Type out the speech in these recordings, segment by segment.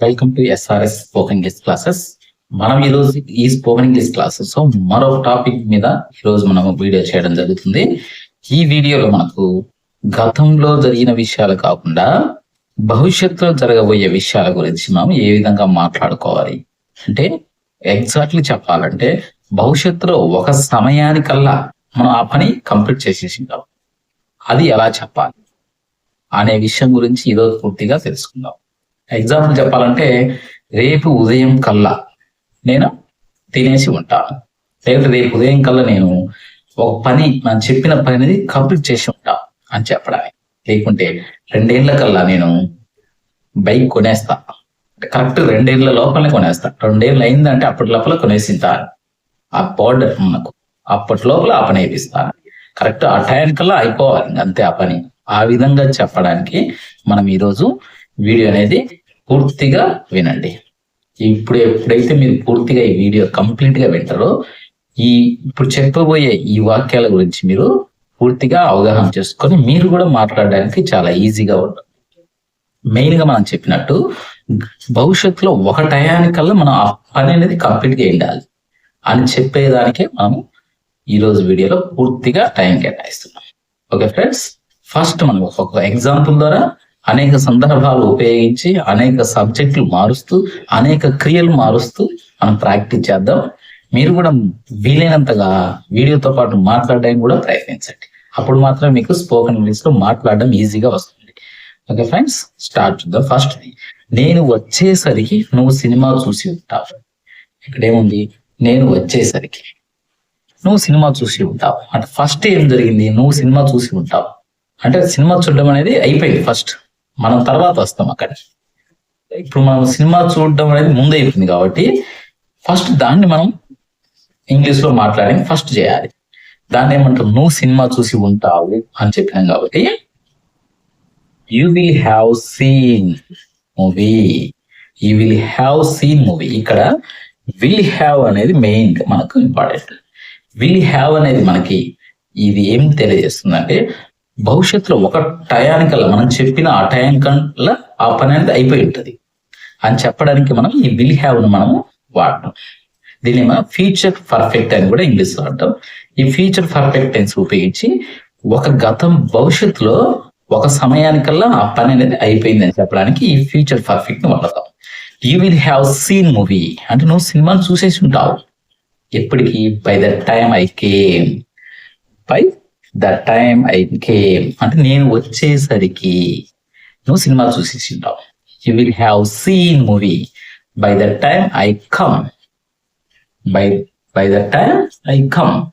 Welcome to SRS spoken English classes మనం ఈరోజు ఈ స్పోకెన్ ఇంగ్లీష్ క్లాసెస్ మరో టాపిక్ మీద ఈరోజు మనం వీడియో చేయడం జరుగుతుంది. ఈ వీడియోలో మనకు గతంలో జరిగిన విషయాలు కాకుండా భవిష్యత్తులో జరగబోయే విషయాల గురించి మనం ఏ విధంగా మాట్లాడుకోవాలి? అంటే ఎగ్జాక్ట్లీ చెప్పాలంటే భవిష్యత్తులో ఒక సమయానికల్లా మనం ఆ పని కంప్లీట్ చేసేసిందాం. అది ఎలా చెప్పాలి? అనే విషయం గురించి ఈరోజు పూర్తిగా తెలుసుకుందాం. ఎగ్జాంపుల్ చెప్పాలంటే రేపు ఉదయం కల్లా నేను తినేసి ఉంటాను లేకపోతే రేపు ఉదయం కల్లా నేను ఒక పని మనం చెప్పిన పని అనేది కంప్లీట్ చేసి ఉంటా అని చెప్పడానికి లేకుంటే రెండేళ్ళ కల్లా నేను బైక్ కొనేస్తా. కరెక్ట్ రెండేళ్ళ లోపలనే కొనేస్తా. రెండేళ్ళు అయిందంటే అప్పటి లోపల కొనేసింతా ఆ బార్డర్ మనకు అప్పటి లోపల ఆ పని అయిపిస్తాను కరెక్ట్ ఆ టైం కల్లా అయిపోవాలి అంతే ఆ పని. ఆ విధంగా చెప్పడానికి మనం ఈరోజు వీడియో అనేది పూర్తిగా వినండి. ఇప్పుడు ఎప్పుడైతే మీరు పూర్తిగా ఈ వీడియో కంప్లీట్గా వింటారో ఈ ఇప్పుడు చెప్పబోయే ఈ వాక్యాల గురించి మీరు పూర్తిగా అవగాహన చేసుకొని మీరు కూడా మాట్లాడడానికి చాలా ఈజీగా ఉంటుంది. మెయిన్గా మనం చెప్పినట్టు భవిష్యత్తులో ఒక టయానికల్లా మనం ఆ పని అనేది కంప్లీట్గా వెళ్ళాలి అని చెప్పేదానికే మనం ఈరోజు వీడియోలో పూర్తిగా టైం కేటాయిస్తున్నాం. ఓకే ఫ్రెండ్స్ ఫస్ట్ మనం ఒక ఎగ్జాంపుల్ ద్వారా అనేక సందర్భాలు ఉపయోగించి అనేక సబ్జెక్టులు మారుస్తూ అనేక క్రియలు మారుస్తూ మనం ప్రాక్టీస్ చేద్దాం. మీరు కూడా వీలైనంతగా వీడియోతో పాటు మాట్లాడడానికి కూడా ప్రయత్నించండి. అప్పుడు మాత్రం మీకు స్పోకెన్ ఇంగ్లీష్లో మాట్లాడడం ఈజీగా వస్తుంది. ఓకే ఫ్రెండ్స్ స్టార్ట్ చూద్దాం. ఫస్ట్ నేను వచ్చేసరికి నువ్వు సినిమా చూసి ఉంటావు. ఇక్కడేముంది? నేను వచ్చేసరికి. నువ్వు సినిమా చూసి ఉంటావు. అంటే ఫస్ట్ ఏం జరిగింది? నువ్వు సినిమా చూసి ఉంటావు. అంటే సినిమా చూడడం అనేది అయిపోయింది ఫస్ట్. మనం తర్వాత వస్తాం అక్కడ. ఇప్పుడు మనం సినిమా చూడడం అనేది ముందు అయిపోయింది కాబట్టి ఫస్ట్ దాన్ని మనం ఇంగ్లీష్లో మాట్లాడి ఫస్ట్ చేయాలి. దాన్ని ఏమంటారు? నువ్వు సినిమా చూసి ఉంటావు అని చెప్పినాం కాబట్టి you will have seen movie you will have seen movie ఇక్కడ విల్ హ్యావ్ అనేది మెయిన్ మనకు ఇంపార్టెంట్ విల్ హ్యావ్ అనేది మనకి ఇది ఏం తెలియజేస్తుందంటే భవిష్యత్తులో ఒక టయానికల్లా మనం చెప్పిన ఆ టయానికల్లా ఆ పని అనేది అయిపోయి ఉంటుంది. అని చెప్పడానికి మనం ఈ విల్ హ్యావ్ను మనము వాడటం దీన్ని మనం ఫ్యూచర్ పర్ఫెక్ట్ అని కూడా ఇంగ్లీష్లో అంటాం. ఈ ఫ్యూచర్ పర్ఫెక్ట్ టెన్స్ ఉపయోగించి ఒక గతం భవిష్యత్తులో ఒక సమయానికల్లా ఆ పని అనేది అయిపోయింది అని చెప్పడానికి ఈ ఫ్యూచర్ పర్ఫెక్ట్ని వాడతాం. You will have seen movie అంటే నువ్వు సినిమాను చూసేసి ఉంటావు. ఎప్పటికీ? By the time I came by the time I came అంటే నేను వచ్చేసరికి నువ్వు సినిమా చూసేసి ఉంటావు you will have seen movie. By the time I come. By by the time I come.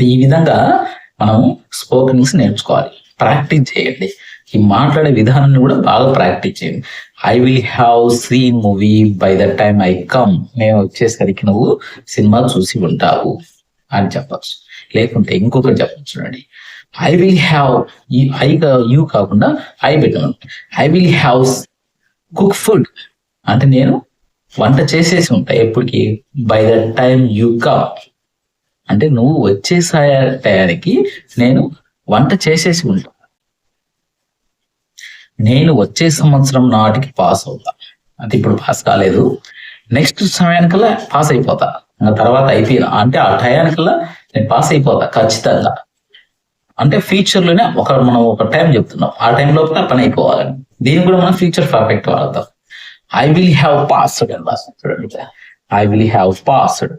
ఈ విధంగా మనం స్పోకెన్స్ నేర్చుకోవాలి. ప్రాక్టీస్ చేయండి. ఈ మాట్లాడే విధానాన్ని కూడా బాగా ప్రాక్టీస్ చేయండి. I will have seen movie. By the time I come. మేము వచ్చేసరికి నువ్వు సినిమా చూసి ఉంటావు అని చెప్పచ్చు. లేకుంటే ఇంకొకటి చెప్పచ్చు చూడండి. I will have I you కాకుండా ఐ పెట్టాను I will have cook food అంటే నేను వంట చేసేసి ఉంటా ఎప్పటికి by the time you come అంటే నువ్వు వచ్చేసే టయానికి నేను వంట చేసేసి ఉంటా. నేను వచ్చే సంవత్సరం నాటికి పాస్ అవుతా. అంటే ఇప్పుడు పాస్ కాలేదు. నెక్స్ట్ సమయానికల్లా పాస్ అయిపోతా. తర్వాత అయిపోయినా. అంటే ఆ టయానికల్లా నేను పాస్ అయిపోతా ఖచ్చితంగా. అంటే ఫ్యూచర్లోనే ఒక మనం ఒక టైం చెప్తున్నాం. ఆ టైం లోపల పని అయిపోవాలని. దీన్ని కూడా మనం ఫ్యూచర్ పర్ఫెక్ట్ వాడతాం. ఐ విల్ హ్యావ్ పాస్డ్ అని రాస్తాం చూడండి ఐ విల్ హ్యావ్ పాస్డ్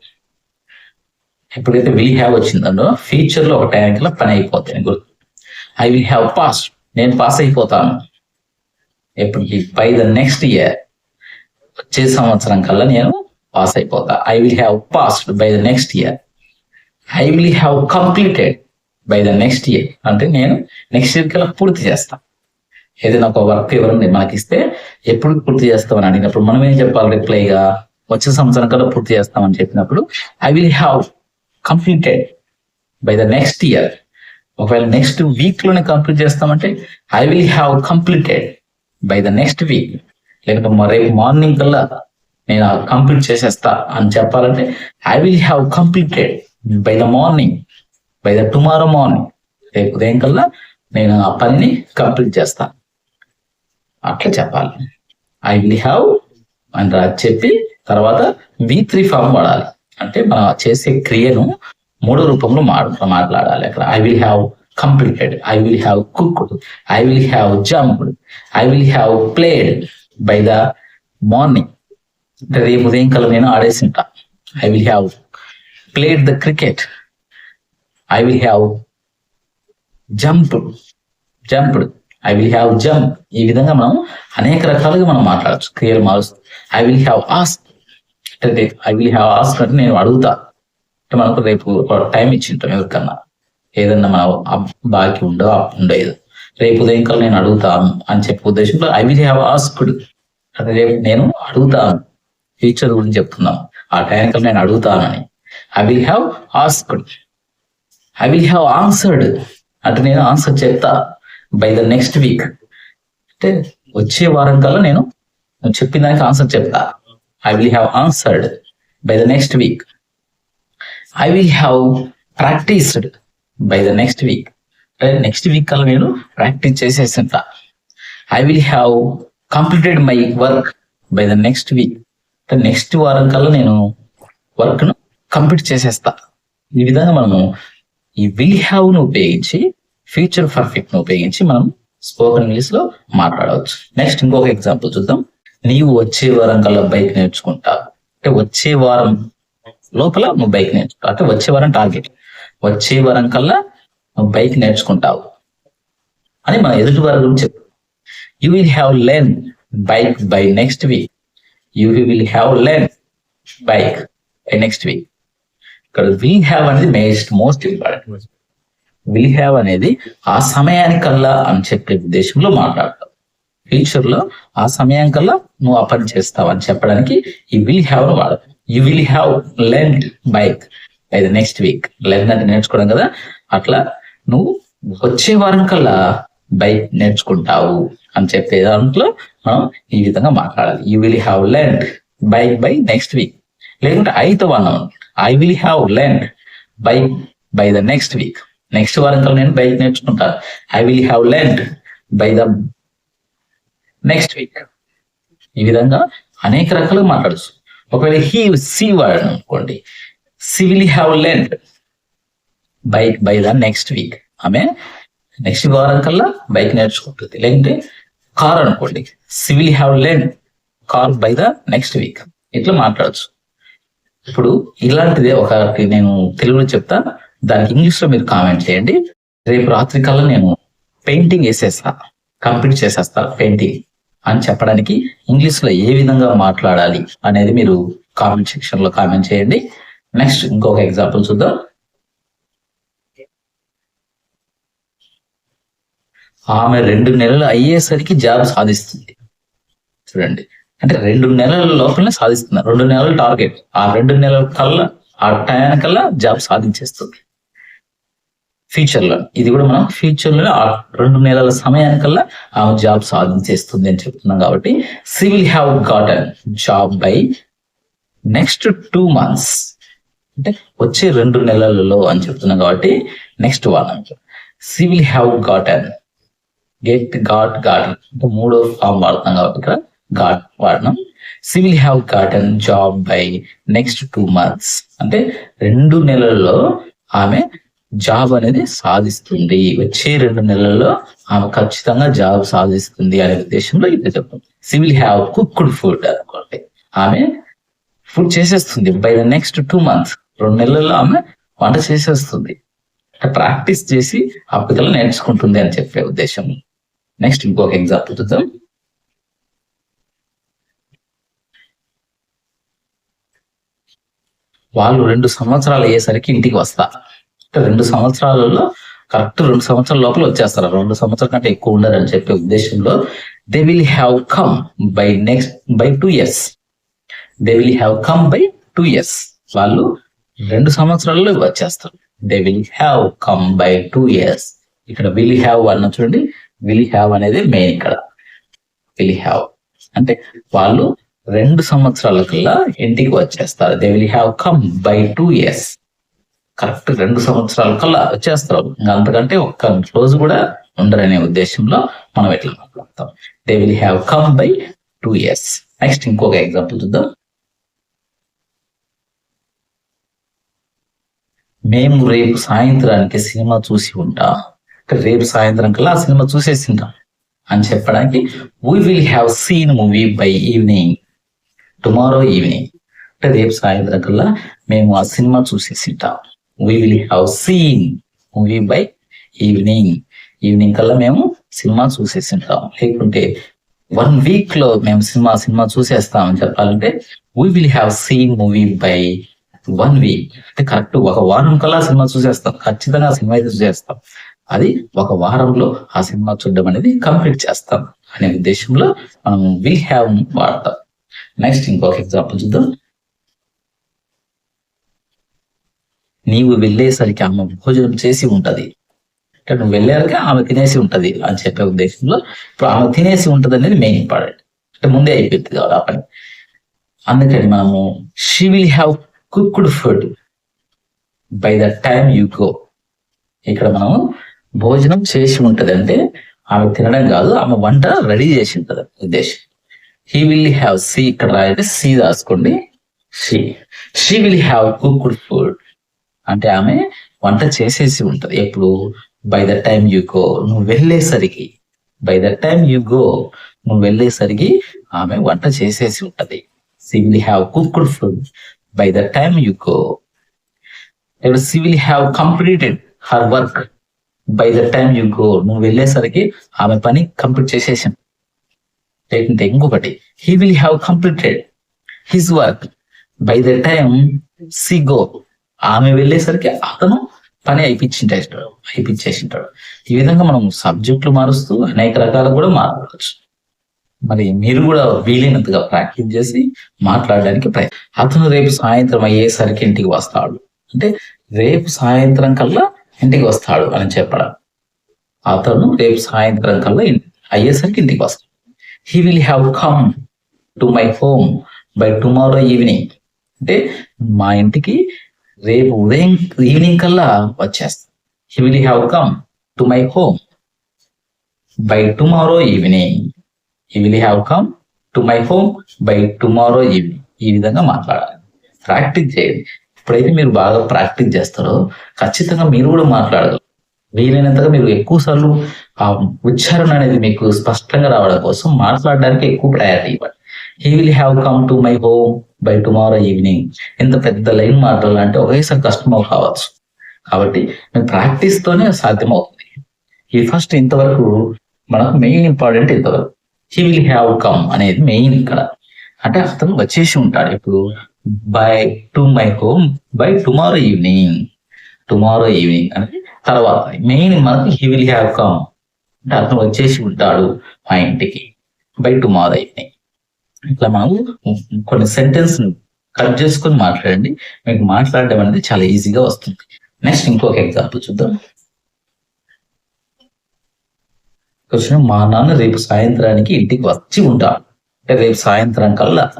ఎప్పుడైతే విల్ హ్యావ్ వచ్చిందో ఫ్యూచర్లో ఒక టైంకల్లా పని అయిపోతాయి గుర్తు. ఐ విల్ హ్యావ్ పాస్ నేను పాస్ అయిపోతాను. ఎప్పటికి బై ద నెక్స్ట్ ఇయర్ వచ్చే సంవత్సరం కల్లా నేను పాస్ అయిపోతా. I will have passed by the next year I will have completed by the next year అంటే నేను నెక్స్ట్ ఇయర్ కల్లా పూర్తి చేస్తాను ఏదైనా ఒక వర్క్ ఎవరైనా మనకి ఇస్తే ఎప్పుడు పూర్తి చేస్తామని అడిగినప్పుడు మనం ఏం చెప్పాలి రిప్లైగా వచ్చే సంవత్సరం కల్లా పూర్తి చేస్తామని చెప్పినప్పుడు I will have completed by the next year ఒకవేళ నెక్స్ట్ వీక్లోనే కంప్లీట్ చేస్తామంటే I will have completed by the next week లేకపోతే రేపు మార్నింగ్ కల్లా నేను కంప్లీట్ చేసేస్తా అని చెప్పాలంటే I will have completed by the morning by the tomorrow morning రేపు ఉదయం కల్లా నేను ఆ పనిని కంప్లీట్ చేస్తాను అట్లా చెప్పాలి. ఐ విల్ హ్యావ్ అని రాజు చెప్పి తర్వాత వి త్రీ ఫామ్ వాడాలి. అంటే మనం చేసే క్రియను మూడో రూపంలో మాట్లా మాట్లాడాలి. అక్కడ I will have completed I will have cooked I will have jumped I will have played by the morning అంటే రేపు ఉదయం కల్లా నేను ఆడేసి ఉంటా. I will have played the cricket I will have jump jumped I will have jump ఈ విధంగా మనం అనేక రకాలుగా మనం మాట్లాడచ్చు. క్రియలు మారుస్తూ ఐ విల్ హ్యావ్ ఆస్క్ అంటే ఐ విల్ హ్యావ్ ఆస్క్ అంటే నేను అడుగుతా. అంటే మనకు రేపు టైం ఇచ్చింటాం ఎవరికన్నా. ఏదన్నా మన బాకీ ఉండో ఉండేది. రేపు ఉదయం కల్లా నేను అడుగుతాను అని చెప్పే ఉద్దేశంలో ఐ విల్ హ్యావ్ ఆస్క్డ్ అంటే రేపు నేను అడుగుతాను. ఫ్యూచర్ గురించి చెప్తున్నాం. ఆ టైం కల్లా నేను అడుగుతానని. I will have asked I will have answered అంటే నేను ఆన్సర్ చెప్తా బై ద నెక్స్ట్ వీక్ అంటే వచ్చే వారం కల్లా నేను నువ్వు చెప్పిన దానికి ఆన్సర్ చెప్తా I will have answered by the next week I will have practised by the next week next week కల్లా నేను practice చేసేసింటా. I will have completed my work by the next week next వారం కల్లా నేను వర్క్ను complete చేసేస్తా. ఈ విధంగా మనము ఈ విల్ హ్యావ్ను ఉపయోగించి ఫ్యూచర్ పర్ఫెక్ట్ను ఉపయోగించి మనం స్పోకెన్ ఇంగ్లీష్లో మాట్లాడవచ్చు. నెక్స్ట్ ఇంకొక ఎగ్జాంపుల్ చూద్దాం. నీవు వచ్చే వారం కల్లా బైక్ నేర్చుకుంటా. అంటే వచ్చే వారం లోపల నువ్వు బైక్ నేర్చుకుంటావు అంటే వచ్చే వారం టార్గెట్. వచ్చే వారం కల్లా నువ్వు బైక్ నేర్చుకుంటావు. అని మన ఎదుటి వారి గురించి చెప్పు. You will have learn bike by next week you will have learn bike by next week ఇక్కడ విల్ హ్యావ్ అనేది మేస్ట్ మోస్ట్ ఇంపార్టెంట్ విల్ హ్యావ్ అనేది ఆ సమయానికల్లా అని చెప్పే ఉద్దేశంలో మాట్లాడతాం. ఫ్యూచర్లో ఆ సమయానికల్లా నువ్వు ఆ పని చేస్తావు అని చెప్పడానికి ఈ విల్ హ్యావ్ను వాడదు you will have learn bike by the next week learn అంటే నేర్చుకోవడం కదా? అట్లా నువ్వు వచ్చే వారం కల్లా బైక్ నేర్చుకుంటావు అని చెప్పే దాంట్లో మనం ఈ విధంగా మాట్లాడాలి. You will have learn bike by next week లేకుంటే ఐతో అన్నాం I will have learn bike by the next week next వారం కల్లా నేను బైక్ నేర్చుకుంటా. I will have learn by the next week ఈ విధంగా అనేక రకాలుగా మాట్లాడచ్చు. ఒకవేళ హీ సి వర్డ్ అనుకోండి she will have learn bike by the next week ఆమె నెక్స్ట్ వారం కల్లా బైక్ నేర్చుకుంటుంది. లేదంటే కార్ అనుకోండి she will have learn car by the next week ఇట్లా మాట్లాడచ్చు. ఇప్పుడు ఇలాంటిదే ఒకటి నేను తెలుగులో చెప్తా. దానికి ఇంగ్లీష్లో మీరు కామెంట్ చేయండి. రేపు రాత్రి కల్లా నేను పెయింటింగ్ వేసేస్తా. కంప్లీట్ చేసేస్తా పెయింటింగ్ అని చెప్పడానికి ఇంగ్లీష్లో ఏ విధంగా మాట్లాడాలి అనేది మీరు కామెంట్ సెక్షన్లో కామెంట్ చేయండి. నెక్స్ట్ ఇంకొక ఎగ్జాంపుల్ చూద్దాం. ఆమె రెండు నెలలు అయ్యేసరికి జాబ్ సాధిస్తుంది. చూడండి. అంటే రెండు నెలల లోపలనే సాధిస్తున్నారు. రెండు నెలల టార్గెట్ ఆ రెండు నెలల కల్లా ఆ టయానికల్లా జాబ్ సాధించేస్తుంది. ఫ్యూచర్లో. ఇది కూడా మనం ఫ్యూచర్లో ఆ రెండు నెలల సమయానికల్లా ఆమె జాబ్ సాధించేస్తుంది అని చెప్తున్నాం కాబట్టి she will have gotten job by next two months అంటే వచ్చే రెండు నెలలలో అని చెప్తున్నాం కాబట్టి next one she will have gotten get got gotten అంటే మూడో ఫామ్ వాడుతున్నాం కాబట్టి ఇక్కడ గాట్ వాడడం she will have gotten job by next two months అంటే రెండు నెలల్లో ఆమె జాబ్ అనేది సాధిస్తుంది. వచ్చే రెండు నెలల్లో ఆమె ఖచ్చితంగా జాబ్ సాధిస్తుంది అనే ఉద్దేశంలో ఇది చెప్తాం సివిల్ హ్యావ్ కుక్డ్ ఫుడ్ అనుకోండి. ఆమె ఫుడ్ చేసేస్తుంది. By the next two months రెండు నెలల్లో ఆమె వంట చేసేస్తుంది. ప్రాక్టీస్ చేసి అప్పటికల్లా నేర్చుకుంటుంది అని చెప్పే ఉద్దేశం. నెక్స్ట్ ఇంకొక ఎగ్జాంపుల్ చూద్దాం. వాళ్ళు రెండు సంవత్సరాలు అయ్యేసరికి ఇంటికి వస్తా. అంటే రెండు సంవత్సరాలలో కరెక్ట్ రెండు సంవత్సరాల లోపల వచ్చేస్తారు. రెండు సంవత్సరాల కంటే ఎక్కువ ఉండదని అని చెప్పే ఉద్దేశంలో they will have come by next by two years. They will have come by two years. వాళ్ళు రెండు సంవత్సరాల్లో వచ్చేస్తారు. They will have come by two years. ఇక్కడ విల్ హ్యావ్ అన్న చూడండి. విల్ హ్యావ్ అనేది మెయిన్ ఇక్కడ. Will have. అంటే వాళ్ళు రెండు సంవత్సరాల కల్లా ఇంటికి వచ్చేస్తారు. They will have come by two years correct రెండు సంవత్సరాల కల్లా వచ్చేస్తారు. ఇంకా అంతకంటే ఒక్క రోజు కూడా ఉండరనే ఉద్దేశంలో మనం ఎట్లా మాట్లాడతాం. They will have come by two years next ఇంకొక ఎగ్జాంపుల్ చూద్దాం. మేము రేపు సాయంత్రానికి సినిమా చూసి ఉంటాం. రేపు సాయంత్రం కల్లా ఆ సినిమా చూసేసి ఉంటాం. అని చెప్పడానికి we will have seen movie by evening tomorrow evening అంటే రేపు సాయంత్రం కల్లా మేము ఆ సినిమా చూసేసి ఉంటాం we will have seen movie by evening evening కల్లా మేము సినిమా చూసేసి ఉంటాం లేకుంటే వన్ వీక్లో మేము సినిమా సినిమా చూసేస్తామని చెప్పాలంటే we will have seen movie by one week అంటే కరెక్ట్ ఒక వారం కల్లా సినిమా చూసేస్తాం. ఖచ్చితంగా సినిమా అయితే చూసేస్తాం. అది ఒక వారంలో ఆ సినిమా చూడడం అనేది కంప్లీట్ చేస్తాం. అనే ఉద్దేశంలో మనం విల్ హ్యావ్ వాడతాం. నెక్స్ట్ ఇంకొక ఎగ్జాంపుల్ చూద్దాం. నీవు వెళ్ళేసరికి ఆమె భోజనం చేసి ఉంటది. అంటే నువ్వు వెళ్ళాక ఆమె తినేసి ఉంటది అని చెప్పే ఉద్దేశంలో ఇప్పుడు ఆమె తినేసి ఉంటది అనేది మెయిన్ ఇంపార్టెంట్ అంటే ముందే అయిపోయింది కాబట్టి ఆ పని. అందుకని మనము she will have cooked food by the time you go ఇక్కడ మనం భోజనం చేసి ఉంటది అంటే ఆమె తినడం కాదు ఆమె వంట రెడీ చేసి ఉంటది ఉద్దేశం. హీ విల్ హ్యావ్ సి ఇక్కడ రాయండి సి రాసుకోండి. She she will have cooked food అంటే ఆమె వంట చేసేసి ఉంటది. ఎప్పుడు? By the time you go నువ్వు వెళ్ళేసరికి. By the time you go నువ్వు వెళ్ళేసరికి ఆమె వంట చేసేసి ఉంటది. She will have cooked food by the time you go ఇప్పుడు she will have completed her work by the time you go నువ్వు వెళ్ళేసరికి ఆమె పని కంప్లీట్ చేసేసాం లేకుంటే ఇంకొకటి he will have completed his work by the time she go ఆమె వెళ్ళేసరికి అతను పని అయిపించింటాడు అయిపించేసింటాడు. ఈ విధంగా మనం సబ్జెక్టులు మారుస్తూ అనేక రకాలు కూడా మారవచ్చు మరి మీరు కూడా వీలైనంతగా ప్రాక్టీస్ చేసి మాట్లాడడానికి ప్రయత్నం. అతను రేపు సాయంత్రం అయ్యేసరికి ఇంటికి వస్తాడు. అంటే రేపు సాయంత్రం కల్లా ఇంటికి వస్తాడు అని చెప్పడం. అతను రేపు సాయంత్రం కల్లా అయ్యేసరికి ఇంటికి వస్తాడు. He will have come to my home by tomorrow evening అంటే మా ఇంటికి రేపు ఉదయం ఈవినింగ్ కల్లా వచ్చేస్తాడు he will have come to my home by tomorrow evening he will have come to my home by tomorrow evening ఈ విధంగా మాట్లాడాలి. ప్రాక్టీస్ చేయండి. ఎప్పుడైతే మీరు బాగా ప్రాక్టీస్ చేస్తారో ఖచ్చితంగా మీరు కూడా మాట్లాడగలరు వీలైనంతగా మీరు ఎక్కువ సార్లు ఆ ఉచ్చారణ అనేది మీకు స్పష్టంగా రావడం కోసం మాట్లాడడానికి ఎక్కువ ప్రయారిటీ ఇవ్వండి. He will have come to my home by tomorrow evening ఎంత పెద్ద లైన్ మాట్లాడాలంటే ఒకేసారి కస్టమర్ కావచ్చు. కాబట్టి మేము ప్రాక్టీస్ తోనే సాధ్యం అవుతుంది ఈ ఫస్ట్ ఇంతవరకు మనకు మెయిన్ ఇంపార్టెంట్ ఇంతవరకు. హీ విల్ హ్యావ్ కమ్ అనేది మెయిన్ ఇక్కడ. అంటే అతను వచ్చేసి ఉంటాడు. ఇప్పుడు by to my home by tomorrow evening tomorrow evening అనేది తర్వాత మెయిన్ మనకు హీ విల్ హ్యావ్ కమ్ అంటే అతను వచ్చేసి ఉంటాడు మా ఇంటికి బై టుమారో ఈవినింగ్ ఇట్లా మనం కొన్ని సెంటెన్స్ కట్ చేసుకొని మాట్లాడండి. మీకు మాట్లాడడం అనేది చాలా ఈజీగా వస్తుంది. నెక్స్ట్ ఇంకొక ఎగ్జాంపుల్ చూద్దాం. క్వశ్చన్ మా నాన్న రేపు సాయంత్రానికి ఇంటికి వచ్చి ఉంటాడు. అంటే రేపు సాయంత్రం కల్లా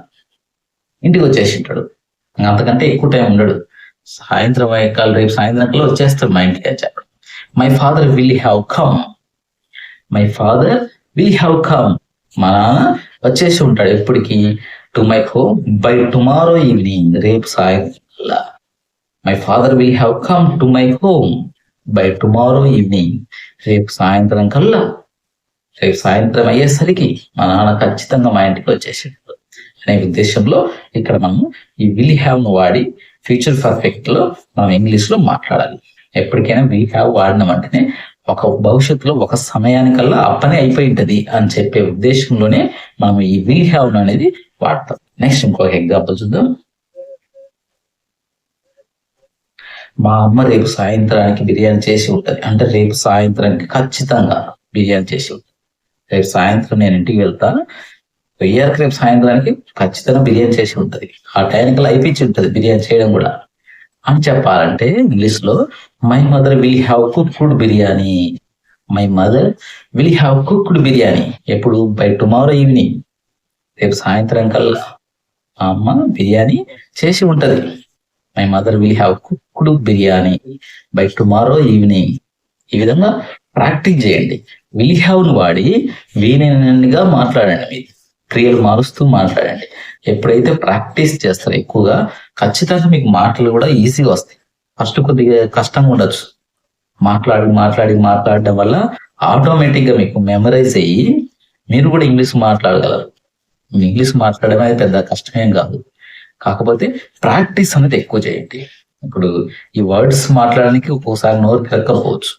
ఇంటికి వచ్చేసి ఉంటాడు. అంతకంటే ఎక్కువ టైం ఉండడు. సాయంత్రం అయ్యాక రేపు సాయంత్రం కల్లా వచ్చేస్తాడు మా ఇంటికి అని చెప్పడం. My father will have come my father will have come మా నాన్న వచ్చేసి ఉంటాడు ఎప్పటికి to my home by tomorrow evening రేపు సాయంత్రం కల్లా my father will have come to my home by tomorrow evening రేపు సాయంత్రం కల్లా. రేపు సాయంత్రం అయ్యేసరికి మా నాన్న ఖచ్చితంగా మా ఇంటికి వచ్చేసాడు. అనే ఉద్దేశంలో ఇక్కడ మనం ఈ విల్ హ్యావ్ను వాడి ఫ్యూచర్ పర్ఫెక్ట్లో మనం ఇంగ్లీష్లో మాట్లాడాలి. ఎప్పటికైనా వీ హ్యావ్ వాడిన వెంటనే ఒక భవిష్యత్తులో ఒక సమయానికల్లా ఆ పని అయిపోయి ఉంటది అని చెప్పే ఉద్దేశంలోనే మనం ఈ విల్ హ్యావ్ అనేది వాడతాం. నెక్స్ట్ ఇంకొక ఎగ్జాంపుల్ చూద్దాం. మా అమ్మ రేపు సాయంత్రానికి బిర్యానీ చేసి ఉంటది. అంటే రేపు సాయంత్రానికి ఖచ్చితంగా బిర్యానీ చేసి ఉంటుంది. రేపు సాయంత్రం నేను ఇంటికి వెళ్తాను. వెయ్యారికి రేపు సాయంత్రానికి ఖచ్చితంగా బిర్యానీ చేసి ఉంటది. ఆ టైంకి అయిపించి ఉంటది బిర్యానీ చేయడం కూడా. అని చెప్పాలంటే ఇంగ్లీష్లో my mother will have cooked biryani. My mother will have cooked biryani. ఎప్పుడు? బై టుమారో ఈవినింగ్ రేపు సాయంత్రం కల్లా. మా అమ్మ బిర్యానీ చేసి ఉంటది. My mother will have cooked biryani. By tomorrow evening ఈ విధంగా ప్రాక్టీస్ చేయండి. విల్ హ్యావ్ను వాడి వీలైనగా మాట్లాడండి మీరు. క్రియలు మారుస్తూ మాట్లాడండి. ఎప్పుడైతే ప్రాక్టీస్ చేస్తారో ఎక్కువగా ఖచ్చితంగా మీకు మాటలు కూడా ఈజీగా వస్తాయి. ఫస్ట్ కొద్దిగా కష్టంగా ఉండొచ్చు. మాట్లాడి మాట్లాడి మాట్లాడడం వల్ల ఆటోమేటిక్గా మీకు మెమరైజ్ అయ్యి మీరు కూడా ఇంగ్లీష్ మాట్లాడగలరు. ఇంగ్లీష్ మాట్లాడడం అనేది పెద్ద కష్టమేం కాదు. కాకపోతే ప్రాక్టీస్ అనేది ఎక్కువ చేయండి. ఇప్పుడు ఈ వర్డ్స్ మాట్లాడడానికి ఒక్కోసారి నోరు తిరగకపోవచ్చు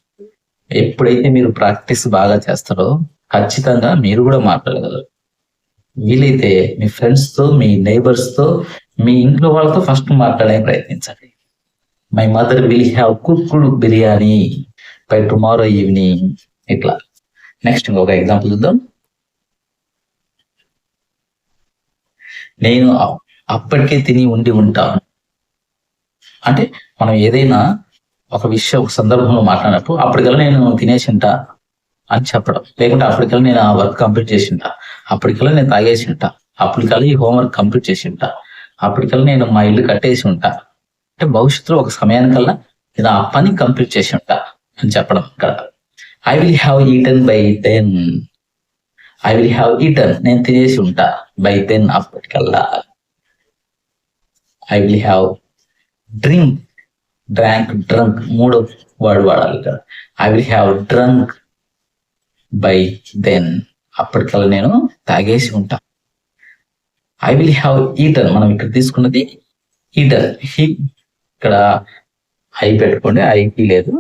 ఎప్పుడైతే మీరు ప్రాక్టీస్ బాగా చేస్తారో ఖచ్చితంగా మీరు కూడా మాట్లాడగలరు. వీలైతే మీ ఫ్రెండ్స్తో మీ నైబర్స్తో మీ ఇంట్లో వాళ్ళతో ఫస్ట్ మాట్లాడే ప్రయత్నించండి. My mother will have cooked biryani by tomorrow evening ఇట్లా. నెక్స్ట్ ఇంకొక ఎగ్జాంపుల్ చూద్దాం. నేను అప్పటికే తిని ఉండి ఉంటాను. అంటే మనం ఏదైనా ఒక విషయం ఒక సందర్భంలో మాట్లాడినప్పుడు అప్పటికల్లా నేను తినేసింటా అని చెప్పడం. లేకుంటే అప్పటికల్లా నేను ఆ వర్క్ కంప్లీట్ చేసింటా అప్పటికల్లా నేను తాగేసి ఉంటా. అప్పటికల్లా ఈ హోంవర్క్ కంప్లీట్ చేసి ఉంటా. అప్పటికల్లా నేను మా ఇల్లు కట్టేసి ఉంటా. అంటే భవిష్యత్తులో ఒక సమయానికల్లా నేను ఆ పని కంప్లీట్ చేసి ఉంటా అని చెప్పడం ఇక్కడ. I will have eaten by then I will have eaten నేను తినేసి ఉంటా by then అప్పటికల్లా. I will have drink drank drunk మూడో వర్డ్ వాడాలి ఇక్కడ. I will have drunk by then అప్పటికల్లా నేను తాగేసి ఉంటా. ఐ విల్ హ్యావ్ ఈటన్ మనం ఇక్కడ తీసుకున్నది ఈటర్ హీ ఇక్కడ ఐ పెట్టుకోండి. ఐకి లేదు.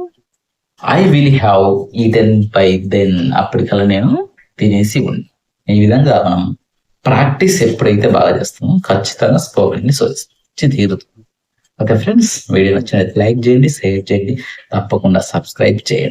I will have eaten by then అప్పటికల్లా నేను తినేసి ఉంది ఈ విధంగా మనం ప్రాక్టీస్ ఎప్పుడైతే బాగా చేస్తామో ఖచ్చితంగా స్పోకెన్ని వచ్చి తీరుతుంది ఓకే ఫ్రెండ్స్ వీడియో నచ్చినట్లయితే లైక్ చేయండి షేర్ చేయండి తప్పకుండా సబ్స్క్రైబ్ చేయండి.